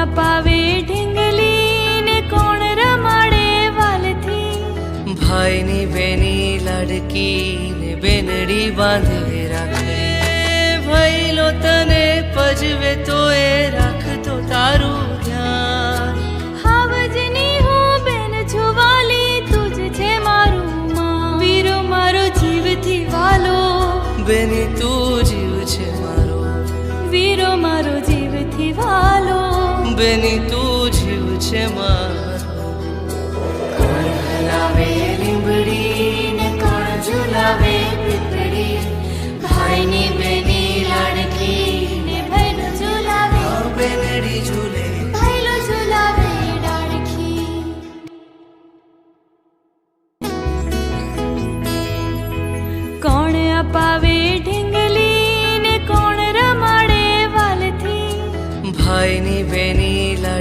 અપાવે ઢીંગલી ને કોણ રમાડે વાલથી? ભાઈની બેની લાડકી ને બેનડી બાંધે રાખે. ભઈલો તને પજવે તો એ રાખતો તારું ધ્યાન. હાવજની હું બેન છું વાલી તું છે મારું માં વીરો મારો જીવથી વાલો. બેની તું જીવ છે મારો. વીરો મારો જીવથી વાલો. બેની તું જીવ છે મારો કોણ હલાવે લીંબડી ને કોણ ઝુલાવે પીપળી ભાઈની બેની લાડકી ને ભૈલો ઝુલાવે બેનડી ઝૂલે ભૈલો ઝુલાવે ડાળખી કોણ અપાવે ઢીંગલી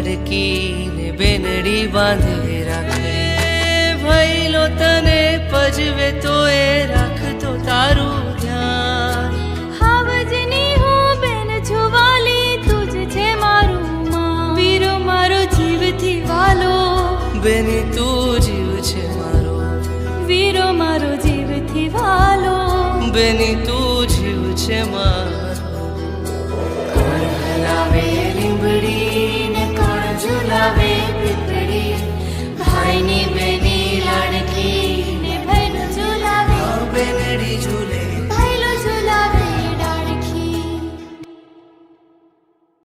બેની લાડકી બેનડી બાંધે રાખે. ભઈલો તને પજવે તો એ રાખતો તારું ધ્યાન. હાવજની હું બેન છું વાલી તું જ છે મારું માં વીરો મારો જીવથી વાલો. બેની તું જીવ છે મારો. વીરો મારો જીવથી વાલો. બેની તું જીવ છે મારો. ભાઈની